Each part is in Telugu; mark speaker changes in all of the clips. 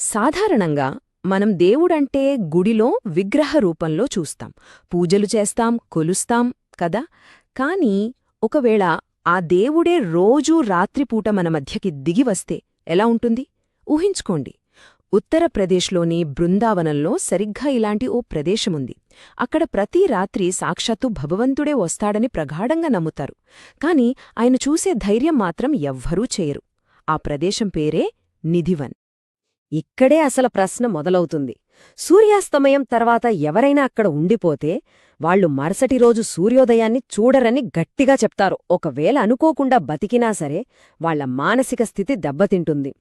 Speaker 1: సాధారణంగా మనం దేవుడంటే గుడిలో విగ్రహ రూపంలో చూస్తాం. పూజలు చేస్తాం కొలుస్తాం కదా? కాని ఒకవేళ ఆ దేవుడే రోజూ రాత్రిపూట మన మధ్యకి దిగివస్తే ఎలా ఉంటుంది? ఊహించుకోండి. ఉత్తరప్రదేశ్లోని బృందావనంలో సరిగ్గా ఇలాంటి ఓ ప్రదేశముంది. అక్కడ ప్రతి రాత్రి సాక్షాత్తు భగవంతుడే వస్తాడని ప్రగాఢంగా నమ్ముతారు. కాని ఆయన చూసే ధైర్యం మాత్రం ఎవ్వరూ చేయరు. ఆ ప్రదేశం పేరే నిధివన్.
Speaker 2: ఇక్కడే అసలు ప్రశ్న మొదలవుతుంది. సూర్యాస్తమయం తర్వాత ఎవరైనా అక్కడ ఉండిపోతే వాళ్ళు మరుసటి రోజు సూర్యోదయాన్ని చూడరని గట్టిగా చెప్తారు. ఒకవేళ అనుకోకుండా బతికినా సరే వాళ్ళ మానసిక స్థితి దెబ్బతింటుంది.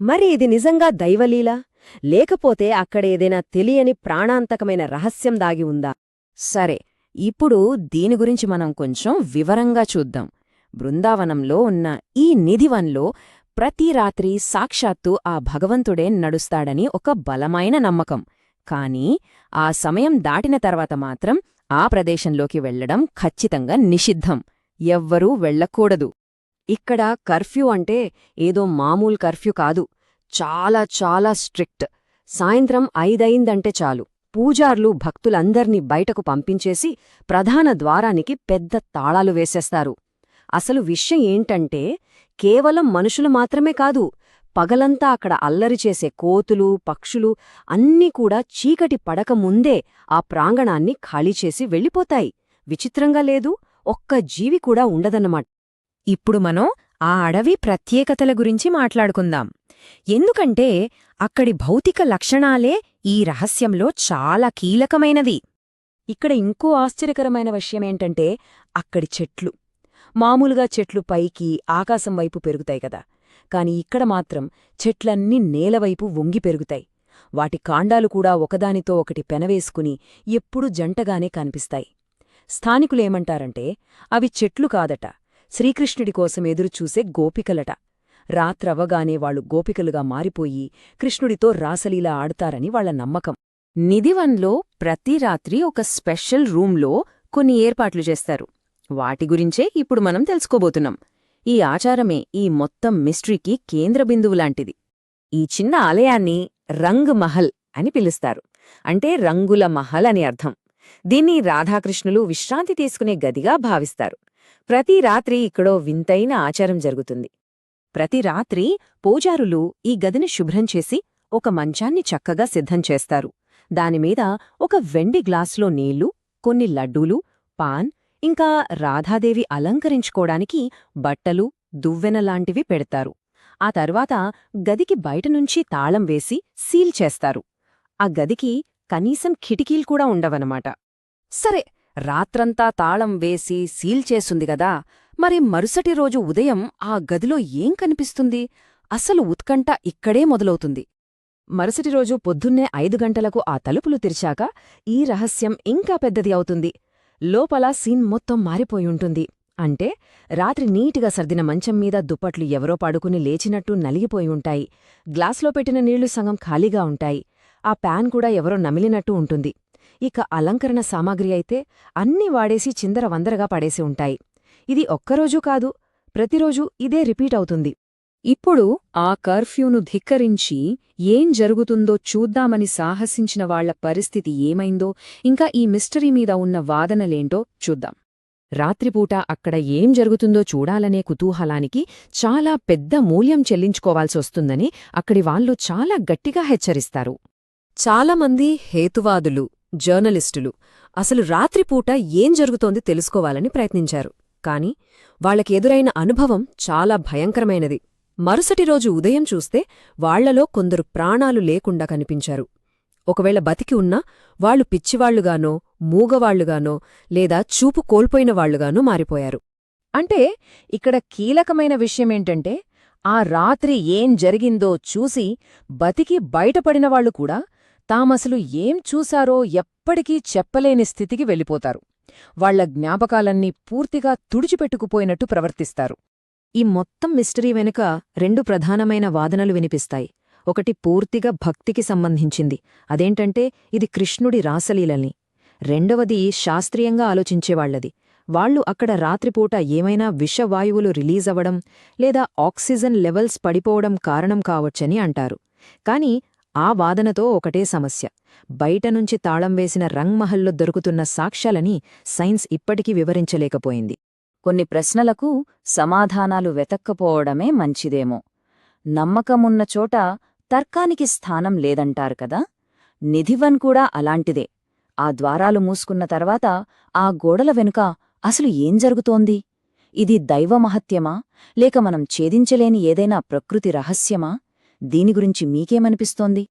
Speaker 2: మరి ఇది నిజంగా దైవలీలా? లేకపోతే అక్కడేదైనా తెలియని ప్రాణాంతకమైన రహస్యం దాగి ఉందా?
Speaker 1: సరే ఇప్పుడు దీని గురించి మనం కొంచెం వివరంగా చూద్దాం. బృందావనంలో ఉన్న ఈ నిధివన్లో ప్రతి రాత్రి సాక్షాత్తు ఆ భగవంతుడే నడుస్తాడని ఒక బలమైన నమ్మకం. కాని ఆ సమయం దాటిన తర్వాత మాత్రం ఆ ప్రదేశంలోకి వెళ్ళడం ఖచ్చితంగా నిషిద్ధం. ఎవ్వరూ వెళ్ళకూడదు.
Speaker 2: ఇక్కడ కర్ఫ్యూ అంటే ఏదో మామూలు కర్ఫ్యూ కాదు. చాలా చాలా స్ట్రిక్ట్. సాయంత్రం ఐదయిందంటే చాలు. పూజార్లు భక్తులందర్నీ బయటకు పంపించేసి ప్రధాన ద్వారానికి పెద్ద తాళాలు వేసేస్తారు. అసలు విషయం ఏంటంటే కేవలం మనుషులు మాత్రమే కాదు పగలంతా అక్కడ అల్లరి చేసే కోతులు పక్షులు అన్నీ కూడా చీకటి పడక ముందే ఆ ప్రాంగణాన్ని ఖాళీ చేసి వెళ్ళిపోతాయి. విచిత్రంగా లేదు ఒక్క జీవి కూడా ఉండదన్నమాట.
Speaker 1: ఇప్పుడు మనం ఆ అడవి ప్రత్యేకతల గురించి మాట్లాడుకుందాం. ఎందుకంటే అక్కడి భౌతిక లక్షణాలే ఈ రహస్యంలో చాలా కీలకమైనది
Speaker 2: ఇక్కడ ఇంకో ఆశ్చర్యకరమైన విషయమేంటంటే అక్కడి చెట్లు. మామూలుగా చెట్లు పైకి ఆకాశం వైపు పెరుగుతాయి కదా. కాని ఇక్కడ మాత్రం చెట్లన్నీ నేలవైపు వంగి పెరుగుతాయి. వాటి కాండాలు కూడా ఒకదానితో ఒకటి పెనవేసుకుని ఎప్పుడూ జంటగానే కనిపిస్తాయి. స్థానికులేమంటారంటే అవి చెట్లు కాదట. శ్రీకృష్ణుడి కోసం ఎదురుచూసే గోపికలట. రాత్రవగానే వాళ్ళు గోపికలుగా మారిపోయి కృష్ణుడితో రాసలీలా ఆడతారని వాళ్ళ నమ్మకం.
Speaker 1: నిధివన్లో ప్రతి రాత్రి ఒక స్పెషల్ రూంలో కొన్ని ఏర్పాట్లు చేస్తారు. వాటి గురించే ఇప్పుడు మనం తెలుసుకోబోతున్నాం. ఈ ఆచారమే ఈ మొత్తం మిస్ట్రీకి కేంద్రబిందువులాంటిది ఈ చిన్న ఆలయాన్ని రంగ్ మహల్ అని పిలుస్తారు. అంటే రంగుల మహల్ అని అర్థం. దీన్ని రాధాకృష్ణులు విశ్రాంతి తీసుకునే గదిగా భావిస్తారు. ప్రతి రాత్రి ఇక్కడో వింతైన ఆచారం జరుగుతుంది. ప్రతి రాత్రి పూజారులు ఈ గదిని శుభ్రం చేసి ఒక మంచాన్ని చక్కగా సిద్ధం చేస్తారు. దానిమీద ఒక వెండి గ్లాసులో నీళ్ళు కొన్ని లడ్డూలు పాన్ ఇంకా రాధాదేవి అలంకరించుకోడానికి బట్టలు దువ్వెనలాంటివి పెడతారు. ఆ తర్వాత గదికి బయటనుంచి తాళం వేసి సీల్ చేస్తారు. ఆ గదికి కనీసం కిటికీలు కూడా ఉండవనమాట సరే రాత్రంతా తాళం వేసి సీల్ చేసుంది గదా మరి మరుసటి రోజు ఉదయం ఆ గదిలో ఏం కనిపిస్తుంది? అసలు ఉత్కంఠ ఇక్కడే మొదలవుతుంది. మరుసటి రోజు పొద్దున్నే ఐదు గంటలకు ఆ తలుపులు తెరిచాక ఈ రహస్యం ఇంకా పెద్దది అవుతుంది. లోపల సీన్ మొత్తం మారిపోయుంటుంది అంటే రాత్రి నీటిగా సర్దిన మంచం మీద దుప్పట్లు ఎవరో పడుకుని లేచినట్టు నలిగిపోయి ఉంటాయి. గ్లాస్లో పెట్టిన నీళ్ళు సగం ఖాళీగా ఉంటాయి. ఆ ప్యాన్ కూడా ఎవరో నమిలినట్టు ఉంటుంది. ఇక అలంకరణ సామాగ్రి అయితే అన్నీ వాడేసి చిందర వందరగా పడేసి ఉంటాయి. ఇది ఒక్కరోజూ కాదు ప్రతిరోజూ ఇదే రిపీట్ అవుతుంది. ఇప్పుడు ఆ కర్ఫ్యూను ధిక్కరించి ఏం జరుగుతుందో చూద్దామని సాహసించిన వాళ్ళ పరిస్థితి ఏమైందో ఇంకా ఈ మిస్టరీ మీద ఉన్న వాదనలేంటో చూద్దాం. రాత్రిపూట అక్కడ ఏం జరుగుతుందో చూడాలనే కుతూహలానికి చాలా పెద్ద మూల్యం చెల్లించుకోవాల్సొస్తుందని అక్కడి వాళ్ళు చాలా గట్టిగా హెచ్చరిస్తారు. చాలామంది హేతువాదులు జర్నలిస్టులు అసలు రాత్రిపూట ఏం జరుగుతోంది తెలుసుకోవాలని ప్రయత్నించారు. కాని వాళ్ళకెదురైన అనుభవం చాలా భయంకరమైనది. మరుసటి రోజు ఉదయం చూస్తే వాళ్ళలో కొందరు ప్రాణాలు లేకుండా కనిపించారు. ఒకవేళ బతికి ఉన్నా వాళ్ళు పిచ్చివాళ్ళుగానో మూగవాళ్ళుగానో లేదా చూపు కోల్పోయిన వాళ్ళుగానో మారిపోయారు. అంటే ఇక్కడ కీలకమైన విషయమేంటంటే ఆ రాత్రి ఏం జరిగిందో చూసి బతికి బయటపడినవాళ్ళు కూడా తామసలు ఏం చూశారో ఎప్పటికీ చెప్పలేని స్థితికి వెళ్ళిపోతారు. వాళ్ళ జ్ఞాపకాలన్నీ పూర్తిగా తుడిచిపెట్టుకుపోయినట్టు ప్రవర్తిస్తారు. ఈ మొత్తం మిస్టరీ వెనుక రెండు ప్రధానమైన వాదనలు వినిపిస్తాయి. ఒకటి పూర్తిగా భక్తికి సంబంధించింది. అదేంటంటే ఇది కృష్ణుడి రాసలీలని. రెండవది శాస్త్రీయంగా ఆలోచించేవాళ్ళది వాళ్ళు అక్కడ రాత్రిపూట ఏమైనా విషవాయువులు రిలీజవ్వడం లేదా ఆక్సిజన్ లెవెల్స్ పడిపోవడం కారణం కావచ్చని అంటారు. కాని ఆ వాదనతో ఒకటే సమస్య. బయట నుంచి తాళం వేసిన రంగ్మహల్లో దొరుకుతున్న సాక్ష్యాలని సైన్స్ ఇప్పటికీ వివరించలేకపోయింది.
Speaker 3: కొన్ని ప్రశ్నలకు సమాధానాలు వెతక్కపోవడమే మంచిదేమో. నమ్మకమున్న చోట తర్కానికి స్థానం లేదంటారు కదా? నిధివన్ కూడా అలాంటిదే. ఆ ద్వారాలు మూసుకున్న తర్వాత ఆ గోడల వెనుక అసలు ఏం జరుగుతోంది? ఇది దైవమహత్యమా లేక మనం ఛేదించలేని ఏదైనా ప్రకృతి రహస్యమా? దీని గురించి మీకేమనిపిస్తోంది?